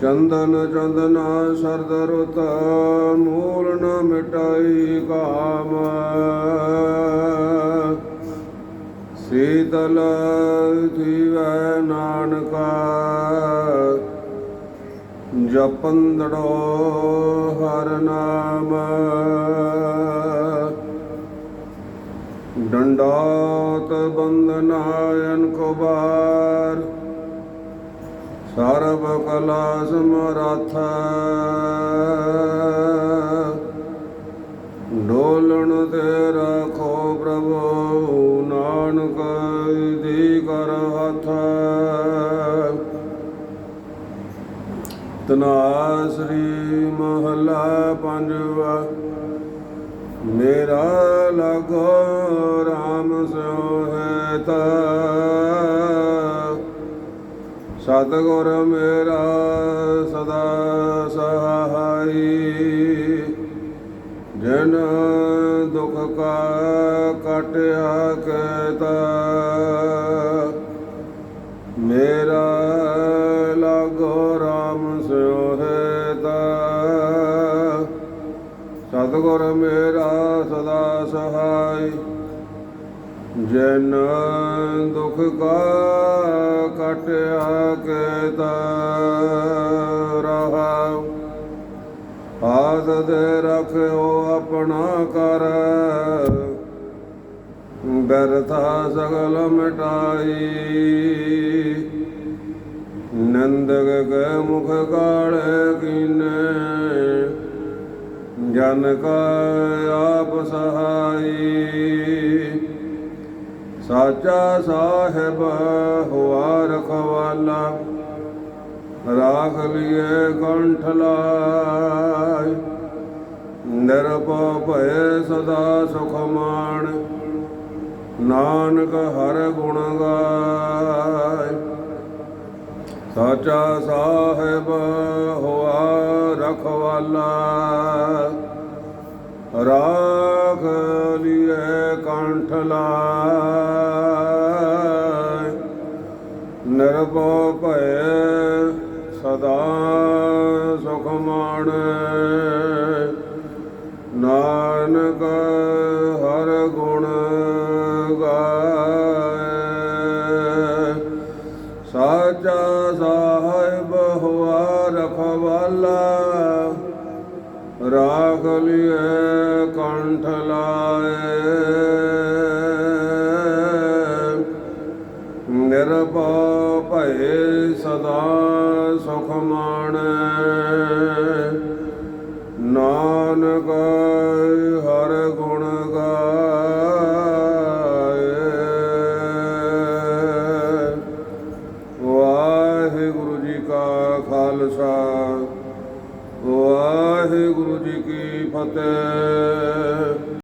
ਚੰਦਨ ਚੰਦਨਾ ਸਰਦ ਰੁਤ ਮੂਲ ਨ ਮਿਟਾਈ ਕਾਮ। ਸੀਤਲ ਥੀਵੈ ਨਾਨਕਾ ਜਪੰਦੜੋ ਹਰ ਨਾਮ। ਡੰਡਾਤ ਬੰਦਨਾਇਨ ਕੋ ਬਾਰ ਸਰਬ ਕਲਾ ਸਮਰਥ। ਡੋਲਣ ਤੇ ਰੱਖੋ ਪ੍ਰਭੂ, ਨਾਨਕ ਦੀ ਕਰ ਹੱਥ। ਤਨਾਸਰੀ ਮਹਲਾ ਪੰਜਵਾ, ਮੇਰਾ ਲਗੋ ਰਾਮ ਸਿਓ ਹੈ ਤਾ ਸਤਿਗੁਰ ਮੇਰਾ ਸਦਾ ਸਹਾਈ। ਜਨ ਦੁਖ ਕਾ ਕਟਿਆ ਕੇਤਾ, ਮੇਰਾ ਲਾਗੋ ਰਾਮ ਸਿਓ ਹੈ ਸਤਿਗੁਰ ਮੇਰਾ ਸਦਾ ਸਹਾਈ। ਜਨ ਦੁਖ ਕਾ ਕਟਿਆ ਕੇਤਾ ਰਹਾ। ਆਦ ਦੇ ਰਖਿਓ ਆਪਣਾ ਕਰ। ਬਰਥਾ ਸਗਲ ਮਿਟਾਈ। ਨੰਦਗ ਕੇ ਮੁਖ ਕਾਲ ਕੀਨੇ। ਜਨ ਕਾ ਆਪ ਸਹਾਈ। ਸਾਚਾ ਸਾਹਿਬ ਹੁਆ ਰਖਵਾਲਾ, ਰਾਖ ਲਿਏ ਕੰਠ ਲਾਇ ਨਿਰਭਉ ਭਏ ਸਦਾ ਸੁਖ ਮਾਣ ਨਾਨਕ ਹਰ ਗੁਣ ਗਾਏ। ਸਾਚਾ ਸਾਹਿਬ ਹੁਆ ਰਖਵਾਲਾ ਨਿਰਭਉ ਭਏ ਸਦਾ ਸੁਖ ਮਾਣੈ ਨਾਨਕ ਹਰ ਗੁਣ ਗਾਏ ਸਾਚਾ ਸਾਹਿਬ ਹੁਆ ਰਖਵਾਲਾ ਰਾਖ ਲਿਏ ਕੰਠ ਲਾਏ। ਨਿਰਭਉ ਭਏ ਸਦਾ ਸੁਖ ਮਾਣੈ। ਨਾਨਕ ਹਰ ਗੁਣ ਗਾਏ। ਵਾਹਿਗੁਰੂ ਜੀ ਕਾ ਖਾਲਸਾ, ਵਾਹਿਗੁਰੂ ਜੀ ਕੀ ਫਤਿਹ।